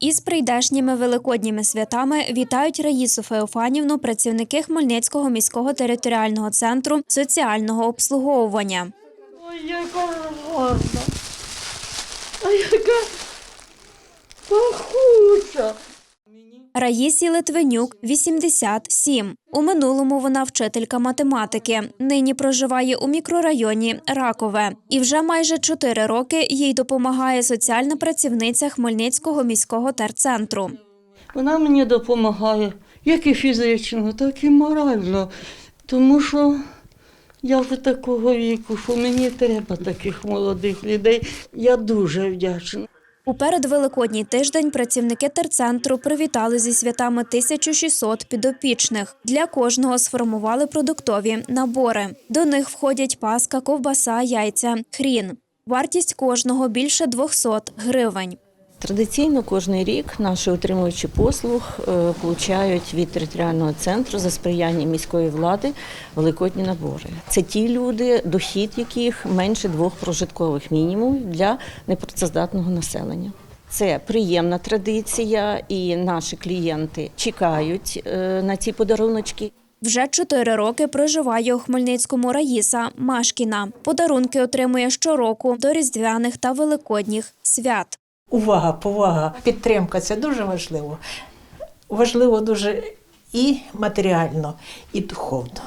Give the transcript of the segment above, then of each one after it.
Із прийдешніми великодніми святами вітають Раїсу Феофанівну, працівники Хмельницького міського територіального центру соціального обслуговування. Ой, яка гарна. А яка пахуча. Раїсі Литвинюк 87. У минулому вона вчителька математики. Нині проживає у мікрорайоні Ракове. І вже майже чотири роки їй допомагає соціальна працівниця Хмельницького міського терцентру. Вона мені допомагає як і фізично, так і морально. Тому що я вже такого віку, що мені треба таких молодих людей. Я дуже вдячна. У передвеликодній тиждень працівники терцентру привітали зі святами 1600 підопічних. Для кожного сформували продуктові набори. До них входять паска, ковбаса, яйця, хрін. Вартість кожного більше 200 гривень. Традиційно кожен рік наші отримуючі послуг е, получають від територіального центру за сприяння міської влади великодні набори. Це ті люди, дохід яких менше двох прожиткових мінімумів для непрацездатного населення. Це приємна традиція, і наші клієнти чекають е, на ці подаруночки. Вже чотири роки проживає у Хмельницькому Раїса Машкіна. Подарунки отримує щороку до різдвяних та великодніх свят. Увага, повага, підтримка це дуже важливо. Важливо дуже і матеріально, і духовно.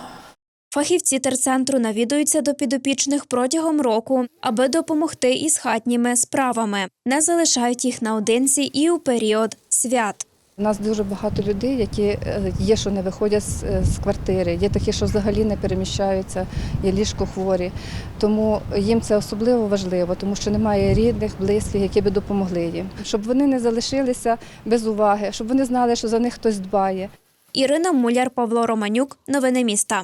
Фахівці терцентру навідуються до підопічних протягом року, аби допомогти із хатніми справами. Не залишають їх наодинці і у період свят. У нас дуже багато людей, які е, є, що не виходять з, е, квартири, є такі, що взагалі не переміщаються, є ліжко хворі. Тому їм це особливо важливо, тому що немає рідних, близьких, які би допомогли їм, щоб вони не залишилися без уваги, щоб вони знали, що за них хтось дбає. Ірина Муляр, Павло Романюк. Новини міста.